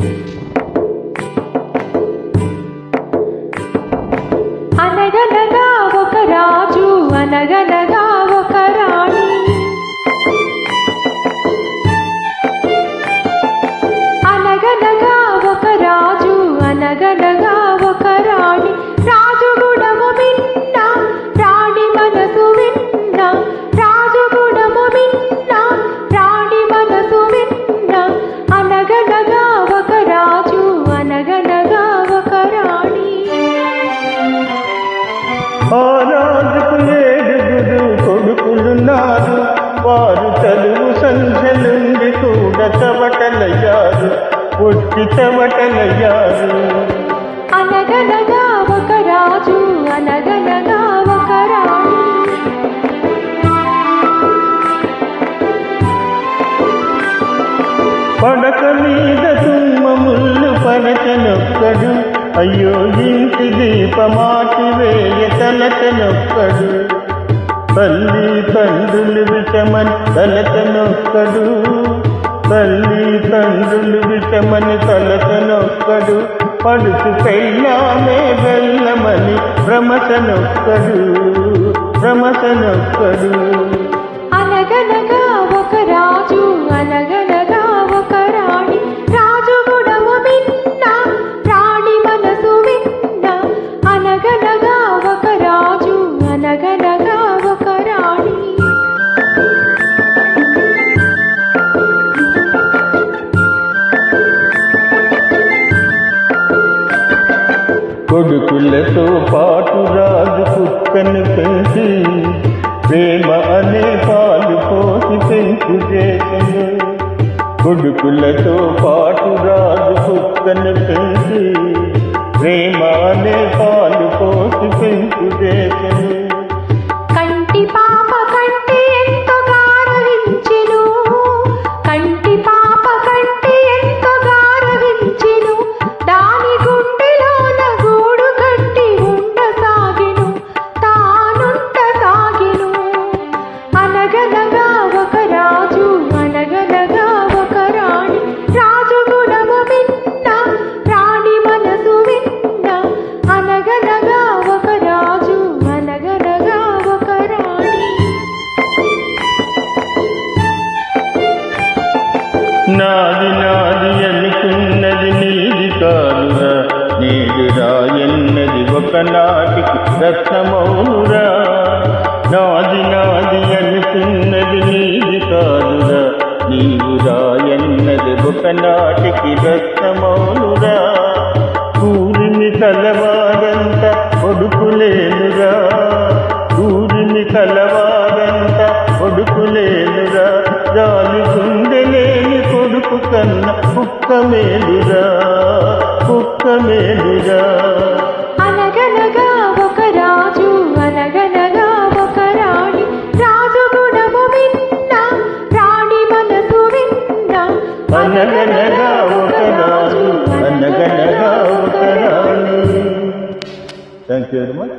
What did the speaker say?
అనగనగా ఆ రాజుకు ఏడుగురు కొడుకులున్నారు వారు చదువు సంఖ్య నుండి కూడా చవటలయ్యారు పుట్టి చవటలయ్యారు అనగనగా ఒక రాజు అనగనగా ఒక రాణి. పడక మీద తుమ్మ ముళ్ళు పరచనొక్కడు అయ్యో ఇంటి దీపమాటి వేయ తలతనొక్కడు. తల్లి తండ్రులు విషమని తలతనొక్కడు. తల్లి తండ్రులు విషమని తలతనొక్కడు. పడుచు పెళ్ళామే వెళ్ళమని భ్రమసనొక్కడు. భ్రమసనొక్కడు. అనగనగా ఒక రాజు కొడుకులతో పాటు రాజు కుక్కను పెంచి ప్రేమ అనే పాలు పోసి పెంచు చేసను కొడుకులతో పాటు రాజు కుక్కను పెంచి ప్రేమ అనే పాలు పోసి పెంచు చేసను నాది నాది అనుకున్నది నీది కాదురా. నేడు రాయన్నది ఒకనాటికి రత్నమౌనురా నాది నాది అనుకున్నది నీది కాదురా. నీవు రాయన్నది ఒకనాటికి రత్నమౌనురా కూరిని తలవా మేలురా కుక్క మేలురా. అనగనగా ఒక రాజు అనగనగా ఒక రాణి. రాజు గుణము విన్న రాణి మనసు విన్న. అనగనగా ఒక రాజు అనగనగా ఒక రాణి. Thank you very much